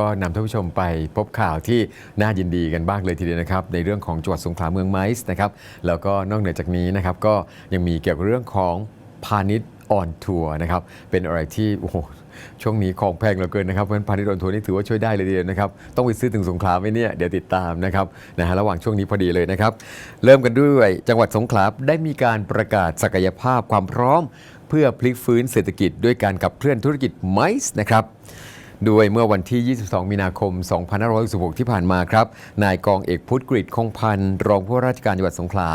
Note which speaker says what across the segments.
Speaker 1: ก็นำท่านผู้ชมไปพบข่าวที่น่ายินดีกันบ้างเลยทีเดียวนะครับ ในเรื่องของจังหวัดสงขลาเมืองไม้ส์นะครับแล้วก็นอกเหนือจากนี้นะครับก็ยังมีเกี่ยวกับเรื่องของพาณิชย์ออนทัวร์นะครับเป็นอะไรที่โอ้โหช่วงนี้ของแพงเหลือเกินนะครับเพราะฉะนั้นพาณิชย์ออนทัวร์นี่ถือว่าช่วยได้เลยทีเดียวนะครับต้องไปซื้อถึงสงขลาไหมเนี่ยเดี๋ยวติดตามนะครับนะฮะระหว่างช่วงนี้พอดีเลยนะครับเริ่มกันด้วยจังหวัดสงขลาได้มีการประกาศศักยภาพความพร้อม เพื่อพลิกฟื้นเศรษฐกิจด้วยการขับเคลื่อนธุรกิจไมซ์นะครับ ด้วยเมื่อวันที่ 22 มีนาคม 2566 ที่ผ่านมาครับ นายกองเอกพุทธกฤษคงพันธ์รองผู้ว่าราชการจังหวัดสงขลา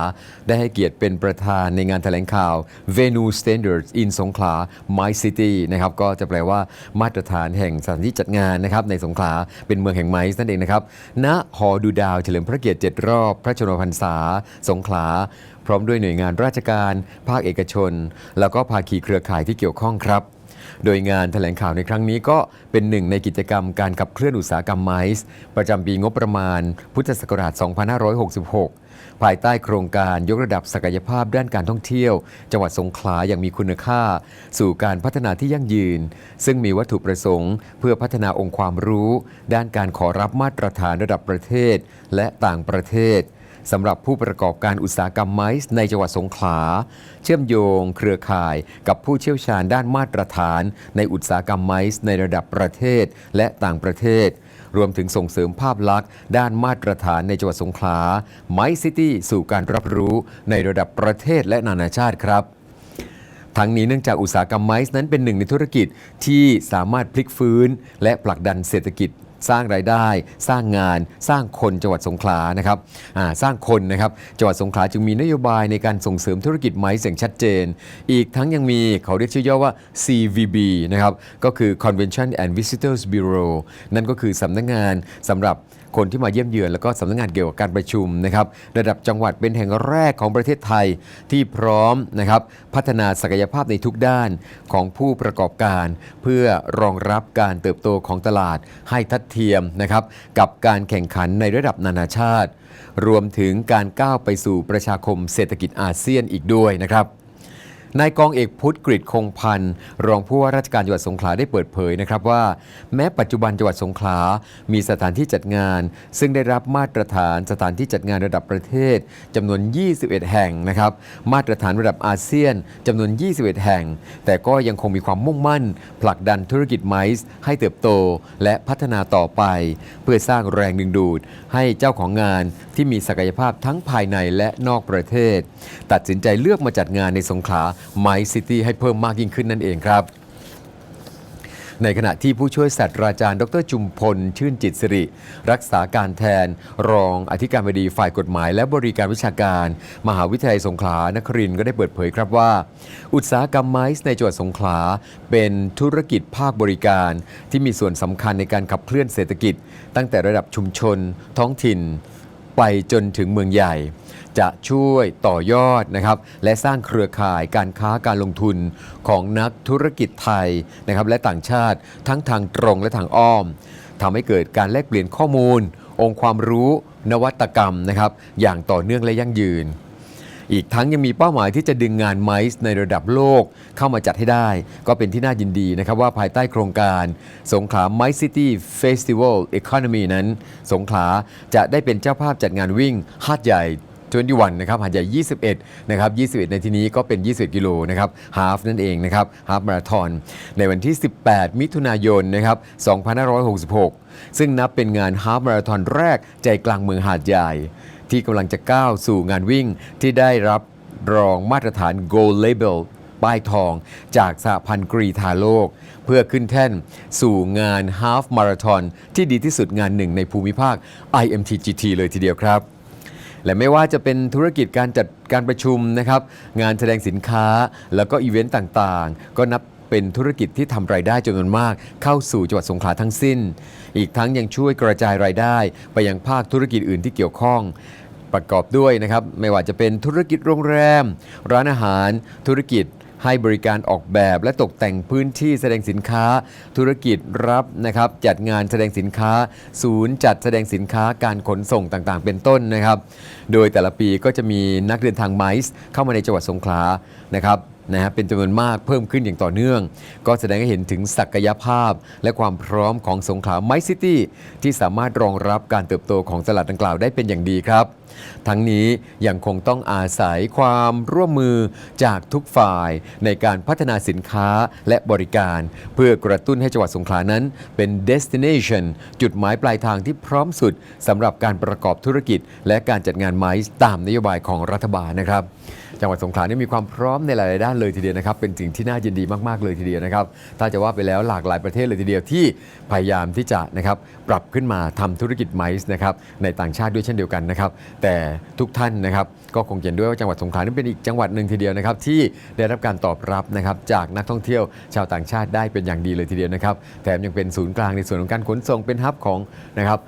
Speaker 1: ได้ให้เกียรติเป็นประธานในงานแถลงข่าว Venue Standards in สงขลา My City นะครับก็จะแปลว่ามาตรฐานแห่งสถานที่จัดงานนะครับในสงขลาเป็นเมืองแห่งไมซ์นั่นเองนะครับณหอดูดาวเฉลิมพระเกียรติ 7 รอบ พระชนมพรรษา สงขลาพร้อมด้วยหน่วยงานราชการ ภาคเอกชน แล้วก็ภาคีเครือข่ายที่เกี่ยวข้องครับ โดยงานแถลงข่าวในครั้งนี้ก็เป็นหนึ่งในกิจกรรมการขับเคลื่อนอุตสาหกรรมไมซ์ประจำปีงบประมาณ พุทธศักราช 2566 ภายใต้โครงการยกระดับศักยภาพด้านการท่องเที่ยว จังหวัดสงขลาอย่างมีคุณค่า สู่การพัฒนาที่ยั่งยืน ซึ่งมีวัตถุประสงค์ เพื่อพัฒนาองค์ความรู้ ด้านการขอรับมาตรฐานระดับประเทศ และต่างประเทศ สำหรับผู้ประกอบการอุตสาหกรรมไม้ในจังหวัดสงขลา เชื่อมโยงเครือข่ายกับผู้เชี่ยวชาญด้านมาตรฐาน ในอุตสาหกรรมไม้ในระดับประเทศและต่างประเทศ รวมถึงส่งเสริมภาพลักษณ์ ด้านมาตรฐานในจังหวัดสงขลาไม้ซิตี้สู่การรับรู้ในระดับประเทศและนานาชาติครับทั้งนี้เนื่องจากอุตสาหกรรมไมซ์นั้นเป็นหนึ่งในธุรกิจที่สามารถพลิกฟื้น และผลักดันเศรษฐกิจ สร้างรายได้ สร้างงาน สร้างคนจังหวัดสงขลานะครับสร้างคนนะครับจังหวัดสงขลาจึงมีนโยบายในการส่งเสริมธุรกิจไม้อย่างชัดเจน อีกทั้งยังมีเขาเรียกชื่อย่อว่า CVB นะครับก็คือ Convention and Visitors Bureau นั่นก็คือสำนักงานสำหรับคนที่มาเยี่ยมเยือนแล้วก็สำนักงานเกี่ยวกับการประชุมนะครับระดับจังหวัดเป็นแห่งแรกของประเทศไทยที่พร้อมนะครับพัฒนาศักยภาพในทุกด้านของผู้ประกอบการ เพื่อรองรับการเติบโตของตลาดให้ทัดเทียมนะครับกับการแข่งขันในระดับนานาชาติ รวมถึงการก้าวไปสู่ประชาคมเศรษฐกิจอาเซียนอีกด้วยนะครับ นายกองเอกพุทธกฤษคงพันธ์รองผู้ว่าราชการจังหวัดสงขลาได้เปิดเผยนะครับว่า แม้ปัจจุบันจังหวัดสงขลา มีสถานที่จัดงาน ซึ่งได้รับมาตรฐานสถานที่จัดงานระดับประเทศจำนวน 21 แห่งนะครับ มาตรฐานระดับอาเซียนจำนวน 21 แห่ง แต่ก็ยังคงมีความมุ่งมั่น ผลักดันธุรกิจไมซ์ให้เติบโตและพัฒนาต่อไป เพื่อสร้างแรงดึงดูด ให้เจ้าของงานที่มีศักยภาพทั้งภายในและนอกประเทศ ตัดสินใจเลือกมาจัดงานในสงขลาไมซ์ซิตี้ให้เพิ่มมากยิ่งขึ้นนั่นเองครับ ในขณะที่ผู้ช่วยศาสตราจารย์ ดรจุมพล ชื่นจิตสิริ รักษาการแทน รองอธิการบดีฝ่ายกฎหมาย และบริการวิชาการ มหาวิทยาลัยสงขลานครินทร์ก็ได้เปิดเผยครับว่า อุตสาหกรรมไม้ในจังหวัดสงขลาเป็นธุรกิจภาคบริการ ที่มีส่วนสำคัญในการขับเคลื่อนเศรษฐกิจ ตั้งแต่ระดับชุมชน ท้องถิ่น ไปจนถึงเมืองใหญ่ จะช่วยต่อยอดนะครับและสร้างเครือข่ายการค้าการลงทุนของนักธุรกิจไทยนะครับและต่างชาติทั้งทางตรงและทางอ้อมทำให้เกิดการแลกเปลี่ยนข้อมูล องค์ความรู้ นวัตกรรมนะครับอย่างต่อเนื่องและยั่งยืน อีกทั้งยังมีเป้าหมายที่จะดึงงานไมซ์ในระดับโลกเข้ามาจัดให้ได้ ก็เป็นที่น่ายินดีนะครับว่าภายใต้โครงการ สงขลาไมซ์ซิตี้เฟสติวัลเอคอนมีนั้น สงขลาจะได้เป็นเจ้าภาพจัดงานวิ่งหาดใหญ่21นะครับหาดใหญ่ 21 นะครับ 21 ในที่นี้ก็เป็น 21 กิโลนะครับฮาฟนั่นเองนะครับฮาฟมาราธอนในวันที่ 18 มิถุนายนนะครับ2566 ซึ่งนับเป็นงานฮาฟมาราธอนแรกใจกลางเมืองหาดใหญ่ ที่กำลังจะก้าวสู่งานวิ่งที่ได้รับรองมาตรฐาน Gold Label ป้ายทองจากสหพันธ์กรีธาโลก เพื่อขึ้นแท่นสู่งานฮาฟมาราธอนที่ดีที่สุดงานหนึ่งในภูมิภาค IMTGT เลยทีเดียวครับ และไม่ว่าจะเป็นธุรกิจการจัดการประชุมนะครับ งานแสดงสินค้าแล้วก็อีเวนต์ต่างๆ ก็นับ เป็นธุรกิจที่ทำรายได้จำนวนมาก เข้าสู่จังหวัดสงขลาทั้งสิ้น อีกทั้งยังช่วยกระจายรายได้ไปยังภาคธุรกิจอื่นที่เกี่ยวข้องประกอบด้วยนะครับ ไม่ว่าจะเป็นธุรกิจโรงแรม ร้านอาหาร ธุรกิจให้บริการออกแบบและตกแต่งพื้นที่แสดงสินค้า ธุรกิจรับนะครับจัดงานแสดงสินค้า ศูนย์จัดแสดงสินค้าการขนส่งต่างๆ เป็นต้นนะครับ โดยแต่ละปีก็จะมีนักเดินทางไมซ์เข้ามาในจังหวัดสงขลานะครับ นะฮะเป็นจำนวนมากเพิ่มขึ้นอย่างต่อเนื่อง ก็แสดงให้เห็นถึงศักยภาพ และความพร้อมของสงขลาไมซิตี้ที่สามารถรองรับการเติบโตของตลาดดังกล่าวได้เป็นอย่างดีครับ ทั้งนี้ยังคงต้องอาศัยความร่วมมือจากทุกฝ่ายในการพัฒนาสินค้าและบริการ เพื่อกระตุ้นให้จังหวัดสงขลานั้นเป็น destination จุดหมายปลายทางที่พร้อมสุดสำหรับการประกอบธุรกิจ และการจัดงานไมซ์ตามนโยบายของรัฐบาลนะครับ จังหวัดสงขลานี่มีความพร้อมในหลาย ๆ ด้านเลยทีเดียวนะครับ เป็นสิ่งที่น่ายินดีมาก ๆ เลยทีเดียวนะครับ ถ้าจะว่าไปแล้วหลากหลายประเทศเลยทีเดียวที่พยายามที่จะนะครับปรับขึ้นมาทำธุรกิจไมซ์นะครับในต่างชาติด้วยเช่นเดียวกันนะครับ แต่ทุกท่านนะครับก็คงเห็นด้วยว่าจังหวัดสงขลานี่เป็นอีกจังหวัดหนึ่งทีเดียวนะครับที่ได้รับการตอบรับนะครับจากนักท่องเที่ยวชาวต่างชาติได้เป็นอย่างดีเลยทีเดียวนะครับ แถมยังเป็นศูนย์กลางในส่วนของการขนส่งเป็นฮับของนะครับ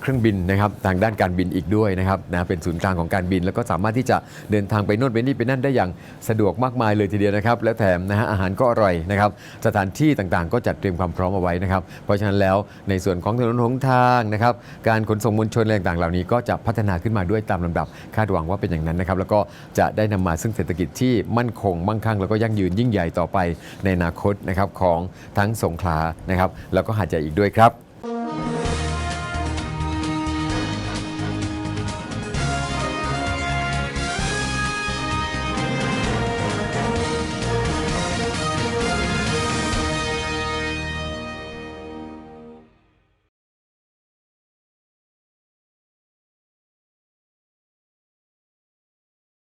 Speaker 1: เครื่องบินนะครับทางด้านการบินอีกด้วยนะครับนะเป็นศูนย์กลางของการบิน แล้วก็สามารถที่จะเดินทางไปโน่นไปนี่ไปนั่นได้อย่างสะดวกมากมายเลยทีเดียวนะครับ และแถมนะฮะอาหารก็อร่อยนะครับสถานที่ต่างๆ ก็จัดเตรียมความพร้อมเอาไว้นะครับ เพราะฉะนั้นแล้วในส่วนของถนนหนทางนะครับการขนส่งมวลชนอะไรต่างๆเหล่านี้ก็จะพัฒนาขึ้นมาด้วยตามลำดับคาดหวังว่าเป็นอย่างนั้นนะครับแล้วก็จะได้นำมาซึ่งเศรษฐกิจที่มั่นคงมั่งคั่งแล้วก็ยั่งยืนยิ่งใหญ่ต่อไปในอนาคตนะครับของทั้งสงขลานะครับแล้วก็หาดใหญ่อีกด้วยครับ